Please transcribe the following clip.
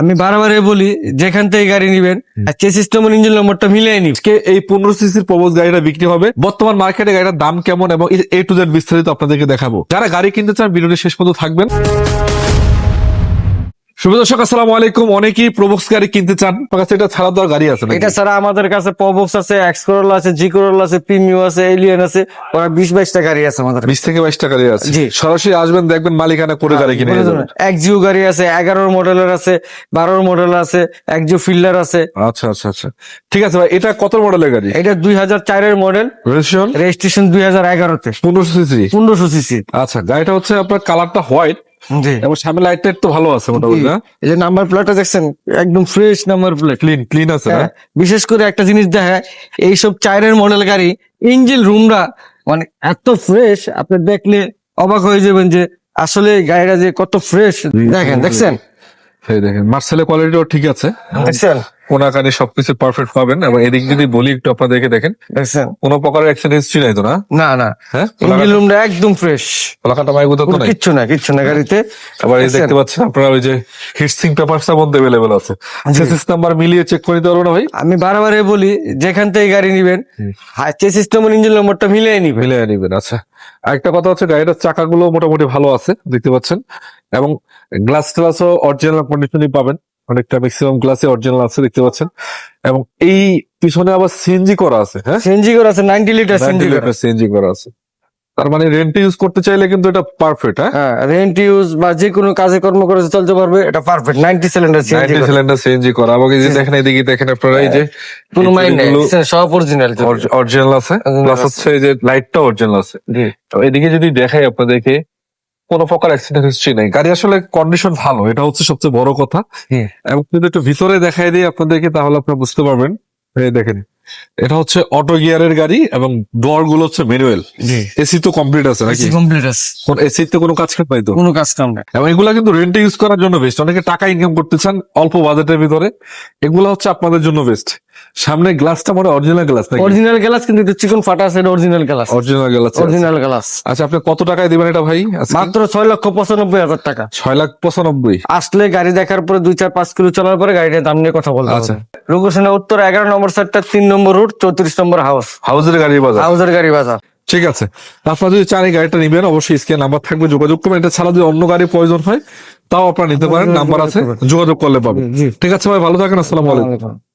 আমি বারবার বলি যেখান থেকে গাড়ি নিবেন চেসিস নম্বর ইঞ্জিন নম্বরটা মিলিয়ে নিন। আজকে এই পনেরো সিসির প্রবোজ গাড়িটা বিক্রি হবে। বর্তমান মার্কেটে গাড়িটার দাম কেমন এবং এ টু জেড বিস্তারিত আপনাদেরকে দেখাবো। যারা গাড়ি কিনতে চান ভিডিওটি শেষ পর্যন্ত থাকবেন। শুভ দর্শক আসসালামু আলাইকুম। অনেকেই প্রবোক্স গাড়ি কিনতে চান কাছে এটা ছাড়া দেওয়ার গাড়ি আছে এটা ছাড়া আমাদের কাছে পবক্স আছে এক্স করোলা আছে জি করোলা আছে প্রিমিও আছে এলিয়ান আছে ওরা বিশ বাইশটা গাড়ি আছে আমাদের বিশ থেকে বাইশটা গাড়ি আছে। জি। সরাসরি আসবেন দেখবেন মালিকানা করে গাড়ি কিনে এক জিও গাড়ি আছে এগারোর মডেলের আছে বারোর মডেল আছে এক জিও ফিল্ডার আছে। আচ্ছা আচ্ছা আচ্ছা। ঠিক আছে ভাই এটা কত মডেলের গাড়ি? এটা দুই হাজার চারের মডেল। রেজিস্ট্রেশন রেজিস্ট্রেশন দুই হাজার এগারোতে। পনেরোশো সিসি? পনেরোশো সিসি। আচ্ছা গাড়িটা হচ্ছে আপনার কালারটা হোয়াইট এবং সামনে লাইট টাইট তো ভালো আছে মোটামুটি না এই যে নাম্বার প্লেটটা দেখছেন একদম fresh number plate clean clean আছে না? হ্যাঁ, বিশেষ করে একটা জিনিস দেখা এইসব চাইরের মডেল গাড়ি ইঞ্জিন রুমরা মানে এত ফ্রেশ আপনি দেখলে অবাক হয়ে যাবেন যে আসলে গাড়িটা যে কত ফ্রেশ দেখেন দেখছেন? দেখেন মার্সেলের কোয়ালিটিও ঠিক আছে। দেখছেন? কোনাকানি সবকিছু পারফেক্ট পাবেন এবং এদিক যদি বলি একটু আপনাদেরকে দেখেন দেখছেন? কোনো প্রকারের অ্যাক্সিডেন্ট হিস্ট্রি নাই তো না? না না। হ্যাঁ? ইঞ্জিন রুমটা একদম ফ্রেশ কলাকাটা মাইগুতো তো নাই? কিচ্ছু না কিচ্ছু না গাড়িতে। আবার এই দেখতে পাচ্ছেন আপনারা ওই যে হিটসিং পেপারসটা মধ্যে অ্যাভেলেবেল আছে। সেসিস নাম্বার মিলিয়ে চেক করে পারব না ভাই? আমি বারবার বলি যেখান থেকে গাড়ি নিবেন চেসিস নম্বর ইঞ্জিন নম্বরটা মিলিয়ে নিবেন। মিলিয়ে নিবেন আচ্ছা। আরেকটা কথা হচ্ছে গাড়িটার চাকাগুলো মোটামুটি ভালো আছে দেখতে পাচ্ছেন। এবং গ্লাস ট্লাসও অরিজিনাল কন্ডিশনই পাবেন। অনেকটা ম্যাক্সিমাম গ্লাসে অরিজিনাল আছে দেখতে পাচ্ছেন। এবং এই পিছনে আবার সিএনজি করা আছে হ্যাঁ? সিএনজি করা আছে নাইনটি লিটার সিএনজি করা সিএনজি করা আছে। তার মানে রেন্ট ইউজ করতে চাইলে কিন্তু এটা পারফেক্ট হ্যাঁ? হ্যাঁ রেন্ট ইউজ বা যে কোনো কাজে কর্ম করে চলতে পারবে এটা perfect ninety cylinder CNG ninety cylinder CNG করা। এবং এই যে দেখেন এদিকে দেখেন আপনারা এই যে কোনো মাইন্ড নেই সব অরিজিনাল অরিজিনাল আছে প্লাস হচ্ছে এই যে লাইটটা অরিজিনাল আছে। তো এদিকে যদি দেখাই আপনাদেরকে কোনো প্রকার অ্যাক্সিডেন্ট হিস্ট্রি নাই। গাড়ি আসলে কন্ডিশন ভালো এটা হচ্ছে সবচেয়ে বড় কথা। এবং যদি একটু ভিতরে দেখাই দিই আপনাদেরকে তাহলে আপনারা বুঝতে পারবেন। এই দেখেন এটা হচ্ছে অটো গিয়ারের গাড়ি এবং ডোরগুলো হচ্ছে ম্যানুয়াল এসি তো কমপ্লিট আছে নাকি? কমপ্লিট আছে। কোন এসি তে কোনো কাজ খাট নাই তো? কোনো কাজ কাম নাই। এবং এগুলা কিন্তু রেন্টে ইউজ করার জন্য বেস্ট অনেকে টাকা ইনকাম করতে চান অল্প বাজেটের ভিতরে। এগুলা হচ্ছে আপনাদের জন্য বেস্ট সামনে গ্লাসটা মানে অরিজিনাল গ্লাস নাকি? অরিজিনাল গ্লাস কিন্তু একটু চিকন ফাটা আছে original glass original glass original glass আচ্ছা আপনি কত টাকায় দিবেন এটা ভাই মাত্র ছয় লক্ষ পঁচানব্বই হাজার টাকা। ছয় লাখ পঁচানব্বই। আসলে গাড়ি দেখার পরে দুই চার পাঁচ কিলো চলার পরে গাড়িটার দাম নিয়ে কথা বলতে আচ্ছা। লোকেশনে উত্তর এগারো নম্বর সেক্টর তিন নম্বর রুট চৌত্রিশ নম্বর হাউস হাউজের গাড়ি বাজার। হাউসের গাড়ি বাজার। ঠিক আছে। আপনারা যদি চান এই গাড়িটা নিবেন অবশ্যই স্ক্রিনে নাম্বার থাকবে যোগাযোগ করবেন। এটা ছাড়া যদি অন্য গাড়ির প্রয়োজন হয় তাও আপনারা নিতে পারেন। নাম্বার আছে। যোগাযোগ করলে পাবেন। ঠিক আছে ভাই ভালো থাকেন আসসালামু আলাইকুম।